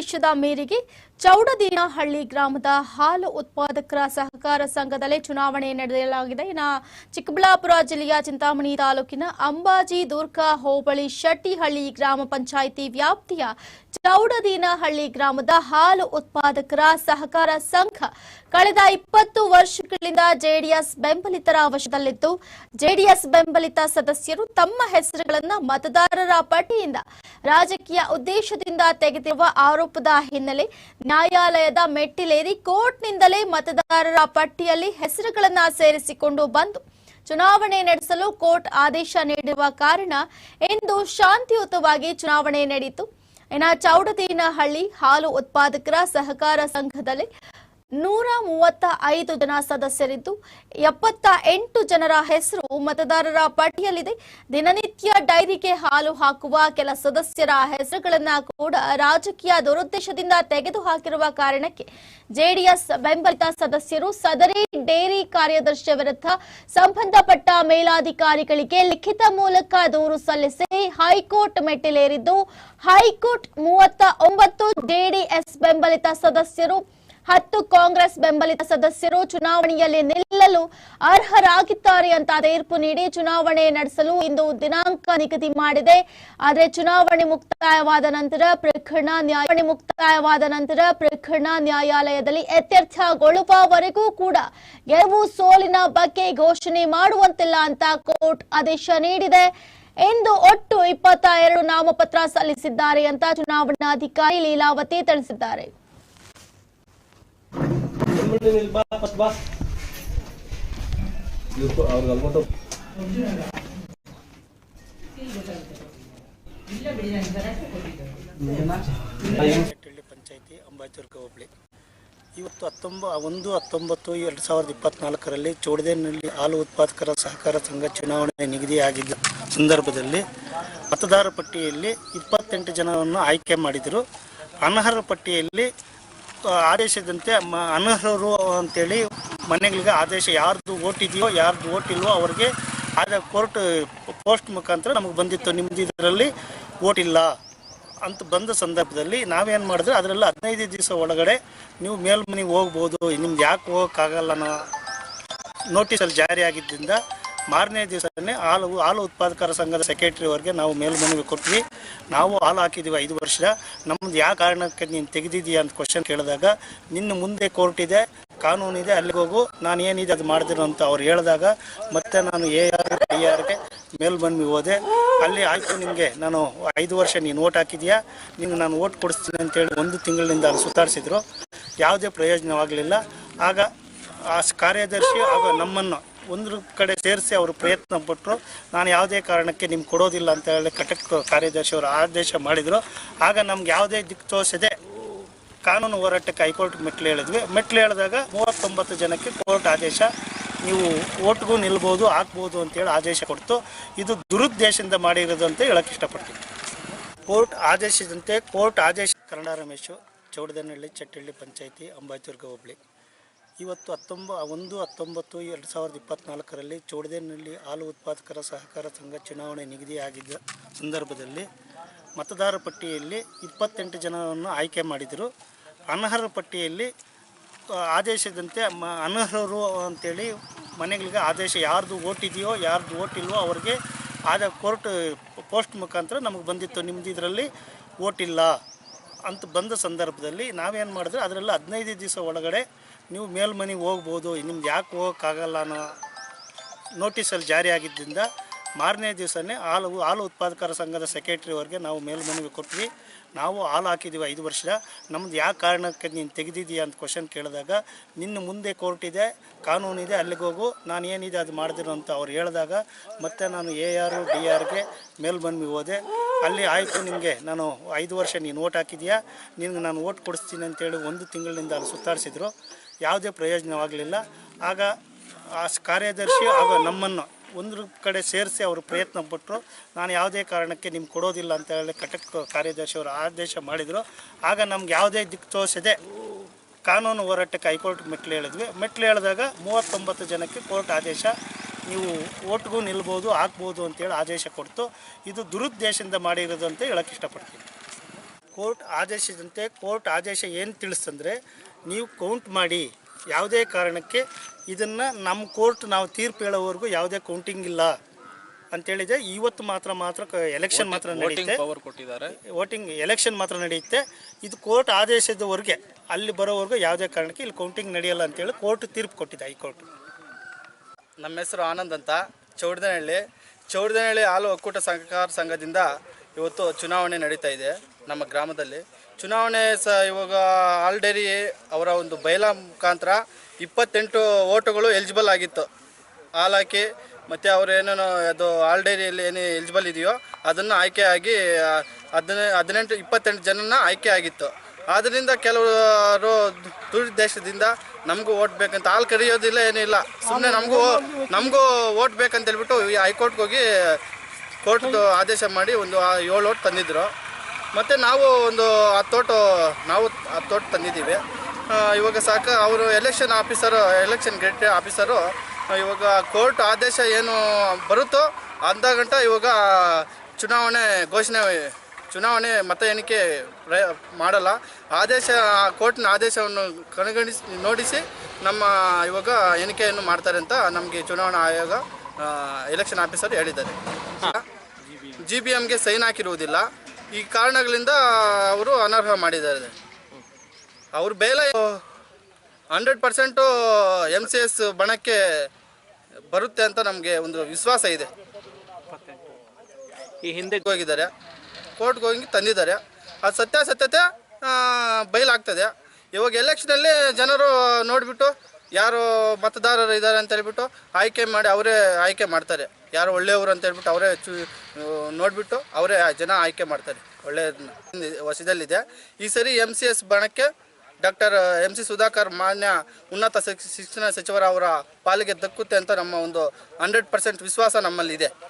ಆದೇಶದ ಮೇರೆಗೆ ಚೌಡದೀನಹಳ್ಳಿ ಗ್ರಾಮದ ಹಾಲು ಉತ್ಪಾದಕರ ಸಹಕಾರ ಸಂಘದಲ್ಲಿ ಚುನಾವಣೆ ನಡೆಯಲಾಗಿದೆ. ಇನ್ನು ಚಿಕ್ಕಬಳ್ಳಾಪುರ ಜಿಲ್ಲೆಯ ಚಿಂತಾಮಣಿ ತಾಲೂಕಿನ ಅಂಬಾಜಿ ದುರ್ಗಾ ಹೋಬಳಿ ಶೆಟ್ಟಿಹಳ್ಳಿ ಗ್ರಾಮ ಪಂಚಾಯಿತಿ ವ್ಯಾಪ್ತಿಯ ಚೌಡದೀನಹಳ್ಳಿ ಗ್ರಾಮದ ಹಾಲು ಉತ್ಪಾದಕರ ಸಹಕಾರ ಸಂಘ ಕಳೆದ ಇಪ್ಪತ್ತು ವರ್ಷಗಳಿಂದ ಜೆಡಿಎಸ್ ಬೆಂಬಲಿತರ ವಶದಲ್ಲಿದ್ದು, ಜೆಡಿಎಸ್ ಬೆಂಬಲಿತ ಸದಸ್ಯರು ತಮ್ಮ ಹೆಸರುಗಳನ್ನ ಮತದಾರರ ಪಟ್ಟಿಯಿಂದ ರಾಜಕೀಯ ಉದ್ದೇಶದಿಂದ ತೆಗೆದಿರುವ ಆರೋಪದ ಹಿನ್ನೆಲೆ ನ್ಯಾಯಾಲಯದ ಮೆಟ್ಟಿಲೇರಿ ಕೋರ್ಟ್ನಿಂದಲೇ ಮತದಾರರ ಪಟ್ಟಿಯಲ್ಲಿ ಹೆಸರುಗಳನ್ನು ಸೇರಿಸಿಕೊಂಡು ಬಂದು ಚುನಾವಣೆ ನಡೆಸಲು ಕೋರ್ಟ್ ಆದೇಶ ನೀಡಿರುವ ಕಾರಣ ಇಂದು ಶಾಂತಿಯುತವಾಗಿ ಚುನಾವಣೆ ನಡೆಯಿತು ಇನ್ನು ಚೌಡದೀನಹಳ್ಳಿ ಹಾಲು ಉತ್ಪಾದಕರ ಸಹಕಾರ ಸಂಘದಲ್ಲಿ ನೂರ ಮೂವತ್ತ ಐದು ಜನ ಸದಸ್ಯರಿದ್ದು ಎಪ್ಪತ್ತ ಎಂಟು ಜನರ ಹೆಸರು ಮತದಾರರ ಪಟ್ಟಿಯಲ್ಲಿದೆ. ದಿನನಿತ್ಯ ಡೈರಿಗೆ ಹಾಲು ಹಾಕುವ ಕೆಲ ಸದಸ್ಯರ ಹೆಸರುಗಳನ್ನ ಕೂಡ ರಾಜಕೀಯ ದುರುದ್ದೇಶದಿಂದ ತೆಗೆದುಹಾಕಿರುವ ಕಾರಣಕ್ಕೆ ಜೆಡಿಎಸ್ ಬೆಂಬಲಿತ ಸದಸ್ಯರು ಸದರಿ ಡೈರಿ ಕಾರ್ಯದರ್ಶಿ ವಿರುದ್ಧ ಸಂಬಂಧಪಟ್ಟ ಮೇಲಾಧಿಕಾರಿಗಳಿಗೆ ಲಿಖಿತ ಮೂಲಕ ದೂರು ಸಲ್ಲಿಸಿ ಹೈಕೋರ್ಟ್ ಮೆಟ್ಟಿಲೇರಿದ್ದು, ಹೈಕೋರ್ಟ್ ಮೂವತ್ತ ಒಂಬತ್ತು ಜೆಡಿಎಸ್ ಬೆಂಬಲಿತ ಸದಸ್ಯರು ಹತ್ತು ಕಾಂಗ್ರೆಸ್ ಬೆಂಬಲಿತ ಸದಸ್ಯರು ಚುನಾವಣೆಯಲ್ಲಿ ನಿಲ್ಲಲು ಅರ್ಹರಾಗಿದ್ದಾರೆ ಅಂತ ತೀರ್ಪು ನೀಡಿ ಚುನಾವಣೆ ನಡೆಸಲು ಇಂದು ದಿನಾಂಕ ನಿಗದಿ ಮಾಡಿದೆ. ಆದರೆ ಚುನಾವಣೆ ಮುಕ್ತಾಯವಾದ ನಂತರ ಪ್ರಕರಣ ನ್ಯಾಯ ಮುಕ್ತಾಯವಾದ ನಂತರ ಪ್ರಕರಣ ನ್ಯಾಯಾಲಯದಲ್ಲಿ ಎತ್ತರ್ಥಗೊಳ್ಳುವವರೆಗೂ ಕೂಡ ಗೆಲುವು ಸೋಲಿನ ಬಗ್ಗೆ ಘೋಷಣೆ ಮಾಡುವಂತಿಲ್ಲ ಅಂತ ಕೋರ್ಟ್ ಆದೇಶ ನೀಡಿದೆ. ಇಂದು ಒಟ್ಟು ಇಪ್ಪತ್ತ ಎರಡು ನಾಮಪತ್ರ ಸಲ್ಲಿಸಿದ್ದಾರೆ ಅಂತ ಚುನಾವಣಾಧಿಕಾರಿ ಲೀಲಾವತಿ ತಿಳಿಸಿದ್ದಾರೆ. ಮುಂದೆ ನಿಲ್ ಬಾ ಫಸ್ಟ್ ಬಾ ಅವ್ರಿಗೆ ಪಂಚಾಯಿತಿ ಹೋಬಳಿ. ಇವತ್ತು ಹತ್ತೊಂಬ, ಒಂದು, ಹತ್ತೊಂಬತ್ತು, ಎರಡು ಸಾವಿರದ ಇಪ್ಪತ್ನಾಲ್ಕರಲ್ಲಿ ಚೌಡದೇನಲ್ಲಿ ಹಾಲು ಉತ್ಪಾದಕರ ಸಹಕಾರ ಸಂಘ ಚುನಾವಣೆ ನಿಗದಿಯಾಗಿದ್ದ ಸಂದರ್ಭದಲ್ಲಿ ಮತದಾರ ಪಟ್ಟಿಯಲ್ಲಿ ಇಪ್ಪತ್ತೆಂಟು ಜನರನ್ನು ಆಯ್ಕೆ ಮಾಡಿದರು. ಅನರ್ಹ ಪಟ್ಟಿಯಲ್ಲಿ ಆದೇಶದಂತೆ ಮ, ಅನರ್ಹರು ಅಂತೇಳಿ ಮನೆಗಳಿಗೆ ಆದೇಶ ಯಾರ್ದು ಓಟ್ ಇದೆಯೋ, ಯಾರ್ದು ಓಟ್ ಇಲ್ವೋ ಅವರಿಗೆ ಆದ ಕೋರ್ಟ್ ಪೋಸ್ಟ್ ಮುಖಾಂತರ ನಮಗೆ ಬಂದಿತ್ತು. ನಿಮ್ದು ಇದರಲ್ಲಿ ಓಟ್ ಇಲ್ಲ ಅಂತ ಬಂದ ಸಂದರ್ಭದಲ್ಲಿ ನಾವೇನು ಮಾಡಿದ್ರೆ, ಅದರಲ್ಲಿ ಹದಿನೈದು ದಿವಸ ಒಳಗಡೆ ನೀವು ಮೇಲ್ಮನೆಗೆ ಹೋಗ್ಬೋದು, ನಿಮ್ಗೆ ಯಾಕೆ ಹೋಗೋಕ್ಕಾಗಲ್ಲ ಅನ್ನೋ ನೋಟಿಸಲ್ಲಿ ಜಾರಿ ಆಗಿದ್ದರಿಂದ ಮಾರನೇ ದಿವಸನೇ ಹಾಲು ಹಾಲು ಉತ್ಪಾದಕರ ಸಂಘದ ಸೆಕ್ರೆಟರಿವರೆಗೆ ನಾವು ಮೇಲ್ಮನವಿ ಕೊಟ್ವಿ. ನಾವು ಹಾಲು ಹಾಕಿದ್ದೀವಿ ಐದು ವರ್ಷ. ನಮ್ಮದು ಯಾವ ಕಾರಣಕ್ಕೆ ನೀನು ತೆಗೆದಿದ್ದೀಯಾ ಅಂತ ಕ್ವಶನ್ ಕೇಳಿದಾಗ, ನಿನ್ನ ಮುಂದೆ ಕೋರ್ಟ್ ಇದೆ, ಕಾನೂನು ಇದೆ, ಅಲ್ಲಿಗೆ ಹೋಗು. ನಾನು ಏನಿದೆ ಅದು ಮಾಡಿದ್ರು ಅಂತ ಅವ್ರು ಹೇಳಿದಾಗ, ಮತ್ತೆ ನಾನು ಎ ಆರ್ ಐ ಆರ್ಗೆ ಮೇಲ್ಮನವಿ ಹೋದೆ. ಅಲ್ಲಿ ಆಯಿತು ನಿಮಗೆ ನಾನು ಐದು ವರ್ಷ ನೀನು ಓಟ್ ಹಾಕಿದ್ಯಾ. ನಿನ್ನ ನಾನು ಓಟ್ ಕೊಡಿಸ್ತೀನಿ ಅಂತೇಳಿ ಒಂದು ತಿಂಗಳಿನಿಂದ ಅಲ್ಲಿ ಸುತ್ತಾಡಿಸಿದ್ರು. ಯಾವುದೇ ಪ್ರಯೋಜನವಾಗಲಿಲ್ಲ. ಆಗ ಆ ಕಾರ್ಯದರ್ಶಿ ಹಾಗೂ ನಮ್ಮನ್ನು ಒಂದು ಕಡೆ ಸೇರಿಸಿ ಅವರು ಪ್ರಯತ್ನ ಪಟ್ಟರು ನಾನು ಯಾವುದೇ ಕಾರಣಕ್ಕೆ ನಿಮ್ಗೆ ಕೊಡೋದಿಲ್ಲ ಅಂತ ಹೇಳಿ ಕಟಕ್ ಕಾರ್ಯದರ್ಶಿಯವರು ಆದೇಶ ಮಾಡಿದರು. ಆಗ ನಮ್ಗೆ ಯಾವುದೇ ದಿಕ್ಕು ತೋರಿಸದೆ ಕಾನೂನು ಹೋರಾಟಕ್ಕೆ ಹೈಕೋರ್ಟ್ ಮೆಟ್ಲು ಹೇಳಿದ್ವಿ. ಮೆಟ್ಲು ಹೇಳಿದಾಗ ಮೂವತ್ತೊಂಬತ್ತು ಜನಕ್ಕೆ ಕೋರ್ಟ್ ಆದೇಶ, ನೀವು ಓಟ್ಗೂ ನಿಲ್ಬೋದು, ಹಾಕ್ಬೋದು ಅಂತೇಳಿ ಆದೇಶ ಕೊಡ್ತು. ಇದು ದುರುದ್ದೇಶದಿಂದ ಮಾಡಿರೋದು ಅಂತ ಹೇಳಕ್ಕೆ ಇಷ್ಟಪಡ್ತೀನಿ. ಕೋರ್ಟ್ ಆದೇಶದಂತೆ, ಕೋರ್ಟ್ ಆದೇಶ ಕನ್ನಡ ರಮೇಶು, ಚೌಡದನಹಳ್ಳಿ ಚಟ್ಟಹಳ್ಳಿ ಪಂಚಾಯಿತಿ ಅಂಬಾಚುರ್ಗ ಹೋಬಳಿ ಇವತ್ತು ಹತ್ತೊಂಬ, ಒಂದು ಹತ್ತೊಂಬತ್ತು, ಎರಡು ಸಾವಿರದ ಇಪ್ಪತ್ತ್ನಾಲ್ಕರಲ್ಲಿ ಚೌಡದೇನಲ್ಲಿ ಹಾಲು ಉತ್ಪಾದಕರ ಸಹಕಾರ ಸಂಘ ಚುನಾವಣೆ ನಿಗದಿಯಾಗಿದ್ದ ಸಂದರ್ಭದಲ್ಲಿ ಮತದಾರ ಪಟ್ಟಿಯಲ್ಲಿ ಇಪ್ಪತ್ತೆಂಟು ಜನರನ್ನು ಆಯ್ಕೆ ಮಾಡಿದರು. ಅನರ್ಹರ ಪಟ್ಟಿಯಲ್ಲಿ ಆದೇಶದಂತೆ ಮ, ಅನರ್ಹರು ಅಂತೇಳಿ ಮನೆಗಳಿಗೆ ಆದೇಶ ಯಾರ್ದು ಓಟ್ ಇದೆಯೋ, ಯಾರ್ದು ಓಟ್ ಇಲ್ವೋ ಅವ್ರಿಗೆ ಆದ ಕೋರ್ಟ್ ಪೋಸ್ಟ್ ಮುಖಾಂತರ ನಮಗೆ ಬಂದಿತ್ತು. ನಿಮ್ಮದು ಇದರಲ್ಲಿ ಇಲ್ಲ. ಅಂತ ಬಂದ ಸಂದರ್ಭದಲ್ಲಿ ನಾವೇನು ಮಾಡಿದ್ರೆ, ಅದರಲ್ಲಿ ಹದಿನೈದು ದಿವಸ ಒಳಗಡೆ ನೀವು ಮೇಲ್ಮನೆಗೆ ಹೋಗ್ಬೋದು, ನಿಮ್ಗೆ ಯಾಕೆ ಹೋಗೋಕ್ಕಾಗಲ್ಲ ಅನ್ನೋ ನೋಟಿಸಲ್ಲಿ ಜಾರಿ ಆಗಿದ್ದರಿಂದ ಮಾರನೇ ದಿವಸನೇ ಹಾಲು ಹಾಲು ಉತ್ಪಾದಕರ ಸಂಘದ ಸೆಕ್ರೆಟ್ರಿವರೆಗೆ ನಾವು ಮೇಲ್ಮನವಿ ಕೊಟ್ವಿ. ನಾವು ಹಾಲು ಹಾಕಿದ್ದೀವಿ ಐದು ವರ್ಷ. ನಮ್ಮದು ಯಾವ ಕಾರಣಕ್ಕೆ ನೀನು ತೆಗೆದಿದ್ದೀಯಾ ಅಂತ ಕ್ವಶನ್ ಕೇಳಿದಾಗ, ನಿನ್ನ ಮುಂದೆ ಕೋರ್ಟ್ ಇದೆ, ಕಾನೂನು ಇದೆ, ಅಲ್ಲಿಗೆ ಹೋಗು. ನಾನು ಏನಿದೆ ಅದು ಮಾಡಿದ್ರು ಅಂತ ಅವ್ರು ಹೇಳಿದಾಗ, ಮತ್ತೆ ನಾನು ಎ ಆರ್ ಡಿ ಆರ್ಗೆ ಮೇಲ್ಮನವಿ ಹೋದೆ. ಅಲ್ಲಿ ಆಯಿತು ನಿಮಗೆ ನಾನು ಐದು ವರ್ಷ ನೀನು ಓಟ್ ಹಾಕಿದ್ಯಾ? ನಿನಗೆ ನಾನು ಓಟ್ ಕೊಡಿಸ್ತೀನಿ ಅಂತೇಳಿ ಒಂದು ತಿಂಗಳಿನಿಂದ ಅಲ್ಲಿ ಸುತ್ತಾಡಿಸಿದ್ರು. ಯಾವುದೇ ಪ್ರಯೋಜನವಾಗಲಿಲ್ಲ. ಆಗ ಆ ಕಾರ್ಯದರ್ಶಿ ಹಾಗೂ ನಮ್ಮನ್ನು ಒಂದು ಕಡೆ ಸೇರಿಸಿ ಅವರು ಪ್ರಯತ್ನ ಪಟ್ಟರು ನಾನು ಯಾವುದೇ ಕಾರಣಕ್ಕೆ ನಿಮ್ಗೆ ಕೊಡೋದಿಲ್ಲ ಅಂತ ಹೇಳಿ ಕಟಕ್ ಕಾರ್ಯದರ್ಶಿ ಅವರು ಆದೇಶ ಮಾಡಿದರು. ಆಗ ನಮ್ಗೆ ಯಾವುದೇ ದಿಕ್ಕು ತೋರಿಸದೆ ಕಾನೂನು ಹೋರಾಟಕ್ಕೆ ಹೈಕೋರ್ಟ್ ಮೆಟ್ಲು ಹೇಳಿದ್ವಿ. ಮೆಟ್ಲು ಹೇಳಿದಾಗ ಮೂವತ್ತೊಂಬತ್ತು ಜನಕ್ಕೆ ಕೋರ್ಟ್ ಆದೇಶ, ನೀವು ಓಟ್ಗೂ ನಿಲ್ಬೋದು, ಹಾಕ್ಬೋದು ಅಂತೇಳಿ ಆದೇಶ ಕೊಡ್ತು. ಇದು ದುರುದ್ದೇಶದಿಂದ ಮಾಡಿರೋದು ಅಂತ ಹೇಳಕ್ಕೆ ಇಷ್ಟಪಡ್ತೀನಿ. ಕೋರ್ಟ್ ಆದೇಶದಂತೆ ಕೋರ್ಟ್ ಆದೇಶ ಏನು ತಿಳಿಸ್ತಂದರೆ, ನೀವು ಕೌಂಟ್ ಮಾಡಿ ಯಾವುದೇ ಕಾರಣಕ್ಕೆ ಇದನ್ನು ನಮ್ಮ ಕೋರ್ಟ್ ನಾವು ತೀರ್ಪು ಹೇಳೋವರೆಗೂ ಯಾವುದೇ ಕೌಂಟಿಂಗ್ ಇಲ್ಲ ಅಂತೇಳಿದೆ ಇವತ್ತು ಮಾತ್ರ ಮಾತ್ರ ಎಲೆಕ್ಷನ್ ಮಾತ್ರ ನಡೆಯುತ್ತೆ. ಪವರ್ ಕೊಟ್ಟಿದ್ದಾರೆ. ವೋಟಿಂಗ್ ಎಲೆಕ್ಷನ್ ಮಾತ್ರ ನಡೆಯುತ್ತೆ. ಇದು ಕೋರ್ಟ್ ಆದೇಶದವರೆಗೆ ಅಲ್ಲಿ ಬರೋವರೆಗೂ ಯಾವುದೇ ಕಾರಣಕ್ಕೆ ಇಲ್ಲಿ ಕೌಂಟಿಂಗ್ ನಡೆಯಲ್ಲ ಅಂತೇಳಿ ಕೋರ್ಟ್ ತೀರ್ಪು ಕೊಟ್ಟಿದೆ ಹೈಕೋರ್ಟ್. ನಮ್ಮ ಹೆಸರು ಆನಂದ್ ಅಂತ. ಚೌಡದನಹಳ್ಳಿ. ಚೌಡದನಹಳ್ಳಿ ಹಾಲು ಒಕ್ಕೂಟ ಸಹಕಾರ ಸಂಘದಿಂದ ಇವತ್ತು ಚುನಾವಣೆ ನಡೀತಾ ಇದೆ ನಮ್ಮ ಗ್ರಾಮದಲ್ಲಿ. ಚುನಾವಣೆ ಸ ಇವಾಗ ಆಲ್ರೆಡಿ ಅವರ ಒಂದು ಬಯಲ ಮುಖಾಂತರ ಇಪ್ಪತ್ತೆಂಟು ಓಟುಗಳು ಎಲಿಜಿಬಲ್ ಆಗಿತ್ತು. ಹಾಲಾಕಿ ಮತ್ತು ಅವರು ಏನೇನು ಅದು ಆಲ್ಡೇರಿಯಲ್ಲಿ ಏನು ಎಲಿಜಿಬಲ್ ಇದೆಯೋ ಅದನ್ನು ಆಯ್ಕೆ ಆಗಿ ಹದಿನೆ, ಹದಿನೆಂಟು, ಇಪ್ಪತ್ತೆಂಟು ಜನನ ಆಯ್ಕೆ ಆಗಿತ್ತು. ಆದ್ದರಿಂದ ಕೆಲವರು ದುರುದ್ದೇಶದಿಂದ ನಮಗೂ ಓಟ್ ಬೇಕಂತ ಹಾಲು ಕರೆಯೋದಿಲ್ಲ ಏನಿಲ್ಲ ಸುಮ್ಮನೆ ನಮಗೂ ನಮಗೂ ಓಟ್ ಬೇಕಂತ ಹೇಳ್ಬಿಟ್ಟು ಈ ಹೈಕೋರ್ಟ್ಗೆ ಹೋಗಿ ಕೋರ್ಟ್ ಆದೇಶ ಮಾಡಿ ಒಂದು ಏಳು ಓಟ್ ತಂದಿದ್ರು. ಮತ್ತು ನಾವು ಒಂದು ಆ ತೋಟ ನಾವು ಆ ತೋಟ ತಂದಿದ್ದೀವಿ. ಇವಾಗ ಸಾಕ ಅವರು election officer election great officer ಇವಾಗ ಕೋರ್ಟ್ ಆದೇಶ ಏನು ಬರುತ್ತೋ ಅಂದ ಗಂಟ ಇವಾಗ ಚುನಾವಣೆ ಘೋಷಣೆ ಚುನಾವಣೆ ಮತ ಎಣಿಕೆ ಪ್ರಯ ಮಾಡಲ್ಲ. ಆದೇಶ ಕೋರ್ಟ್ನ ಆದೇಶವನ್ನು ಕಣಗಣಿಸಿ ನೋಡಿಸಿ ನಮ್ಮ ಇವಾಗ ಎಣಿಕೆಯನ್ನು ಮಾಡ್ತಾರೆ ಅಂತ ನಮಗೆ ಚುನಾವಣಾ ಆಯೋಗ ಎಲೆಕ್ಷನ್ ಆಫೀಸರ್ ಹೇಳಿದ್ದಾರೆ. ಜಿ ಬಿ ಎಮ್ಗೆ ಸೈನ್ ಹಾಕಿರುವುದಿಲ್ಲ. ಈ ಕಾರಣಗಳಿಂದ ಅವರು ಅನರ್ಹ ಮಾಡಿದ್ದಾರೆ. ಅವ್ರ ಬೇಲೆ hundred percent M C S ಬಣಕ್ಕೆ ಬರುತ್ತೆ ಅಂತ ನಮಗೆ ಒಂದು ವಿಶ್ವಾಸ ಇದೆ. ಈ ಹಿಂದೆ ಹೋಗಿದ್ದಾರೆ. ಕೋರ್ಟ್ಗೆ ಹೋಗಿ ತಂದಿದ್ದಾರೆ. ಅದು ಸತ್ಯಾಸತ್ಯತೆ ಬಯಲಾಗ್ತದೆ. ಇವಾಗ ಎಲೆಕ್ಷನಲ್ಲಿ ಜನರು ನೋಡಿಬಿಟ್ಟು ಯಾರು ಮತದಾರರು ಇದ್ದಾರೆ ಅಂತ ಹೇಳ್ಬಿಟ್ಟು ಆಯ್ಕೆ ಮಾಡಿ ಅವರೇ ಆಯ್ಕೆ ಮಾಡ್ತಾರೆ. ಯಾರು ಒಳ್ಳೆಯವರು ಅಂತ ಹೇಳ್ಬಿಟ್ಟು ಅವರೇ ಚೂ ನೋಡಿಬಿಟ್ಟು ಅವರೇ ಜನ ಆಯ್ಕೆ ಮಾಡ್ತಾರೆ. ಒಳ್ಳೆಯ ವಶದಲ್ಲಿದೆ. ಈ ಸರಿ ಎಂ ಸಿ ಎಸ್ ಬಣಕ್ಕೆ ಡಾಕ್ಟರ್ ಎಂ ಸಿ ಸುಧಾಕರ್ ಮಾನ್ಯ ಉನ್ನತ ಶಿಕ್ಷ- ಶಿಕ್ಷಣ ಸಚಿವರ ಅವರ ಪಾಲಿಗೆ ದಕ್ಕುತ್ತೆ ಅಂತ ನಮ್ಮ ಒಂದು ಹಂಡ್ರೆಡ್ ಪರ್ಸೆಂಟ್ ವಿಶ್ವಾಸ ನಮ್ಮಲ್ಲಿದೆ.